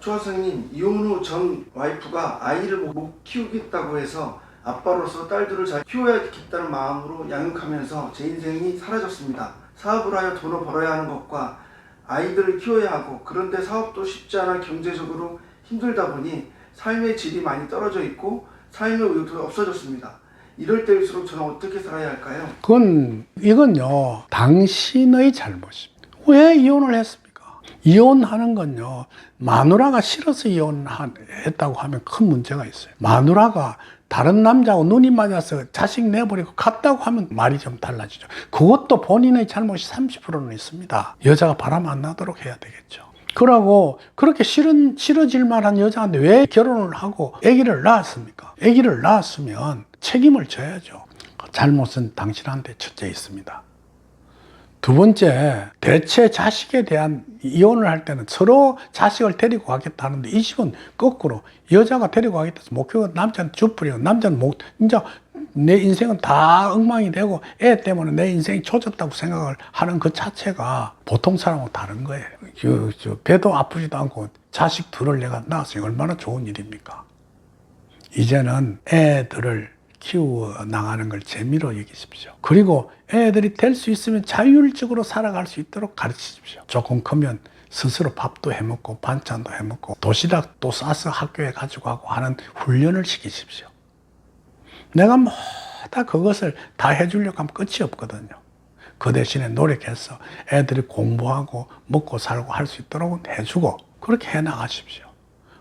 초하성님 이혼 후 전 와이프가 아이를 못- 못 키우겠다고 해서 아빠로서 딸들을 잘 키워야겠다는 마음으로 양육하면서 제 인생이 사라졌습니다. 사업을 하여 돈을 벌어야 하는 것과 아이들을 키워야 하고 그런데 사업도 쉽지 않아 경제적으로 힘들다 보니 삶의 질이 많이 떨어져 있고 삶의 의욕도 없어졌습니다. 이럴 때일수록 저는 어떻게 살아야 할까요? 그건 이건요 당신의 잘못입니다. 왜 이혼을 했습니까? 이혼하는 건요 마누라가 싫어서 이혼했다고 하면 큰 문제가 있어요. 마누라가 다른 남자하고 눈이 맞아서 자식 내버리고 갔다고 하면 말이 좀 달라지죠. 그것도 본인의 잘못이 30%는 있습니다. 여자가 바람 안 나도록 해야 되겠죠. 그러고 그렇게 싫은 싫어질 만한 여자한테 왜 결혼을 하고 아기를 낳았습니까? 아기를 낳았으면 책임을 져야죠. 잘못은 당신한테 첫째 있습니다. 두 번째, 대체 자식에 대한 이혼을 할 때는 서로 자식을 데리고 가겠다 하는데 이 집은 거꾸로 여자가 데리고 가겠다 해서 목표가 남자는 주풀이고 남자는 목, 이제 내 인생은 다 엉망이 되고 애 때문에 내 인생이 조졌다고 생각을 하는 그 자체가 보통 사람하고 다른 거예요. 저, 저 배도 아프지도 않고 자식 둘을 내가 낳았으니 얼마나 좋은 일입니까? 이제는 애들을 키워 나가는 걸 재미로 여기십시오. 그리고 애들이 될 수 있으면 자율적으로 살아갈 수 있도록 가르치십시오. 조금 크면 스스로 밥도 해 먹고 반찬도 해 먹고 도시락도 싸서 학교에 가지고 가고 하는 훈련을 시키십시오. 내가 뭐 다 그것을 다 해주려고 하면 끝이 없거든요. 그 대신에 노력해서 애들이 공부하고 먹고 살고 할 수 있도록 해주고 그렇게 해 나가십시오.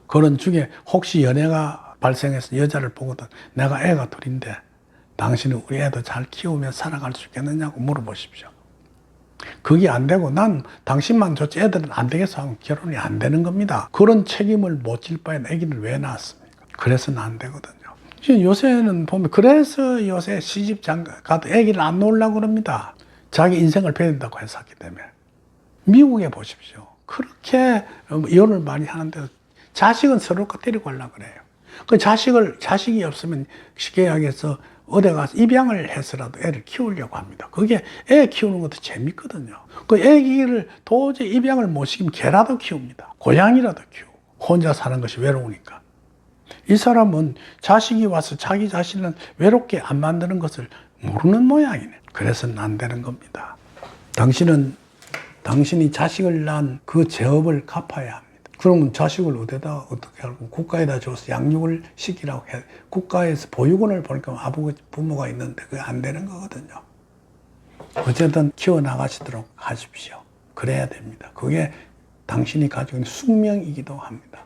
그런 중에 혹시 연애가 발생해서 여자를 보거든 내가 애가 둘인데 당신은 우리 애도 잘 키우며 살아갈 수 있겠느냐고 물어보십시오. 그게 안 되고 난 당신만 좋지 애들은 안 되겠어 하면 결혼이 안 되는 겁니다. 그런 책임을 못 질 바엔 애기를 왜 낳았습니까? 그래서는 안 되거든요. 요새는 보면 그래서 요새 시집 가도 애기를 안 놓으려고 그럽니다. 자기 인생을 배운다고 해서 하기 때문에. 미국에 보십시오. 그렇게 이혼을 많이 하는데 자식은 서로가 데리고 가려고 그래요. 그 자식을, 자식이 없으면 쉽게 이야기해서 어디 가서 입양을 해서라도 애를 키우려고 합니다. 그게 애 키우는 것도 재밌거든요. 그 애기를 도저히 입양을 못 시키면 개라도 키웁니다. 고양이라도 키우고. 혼자 사는 것이 외로우니까. 이 사람은 자식이 와서 자기 자신을 외롭게 안 만드는 것을 모르는 모양이네. 그래서는 안 되는 겁니다. 당신은 당신이 자식을 낳은 그 죄업을 갚아야 합니다. 그러면 자식을 어디다 어떻게 하고 국가에다 줘서 양육을 시키라고 해. 국가에서 보육원을 보니까 아버지 부모가 있는데 그게 안 되는 거거든요. 어쨌든 키워나가시도록 하십시오. 그래야 됩니다. 그게 당신이 가지고 있는 숙명이기도 합니다.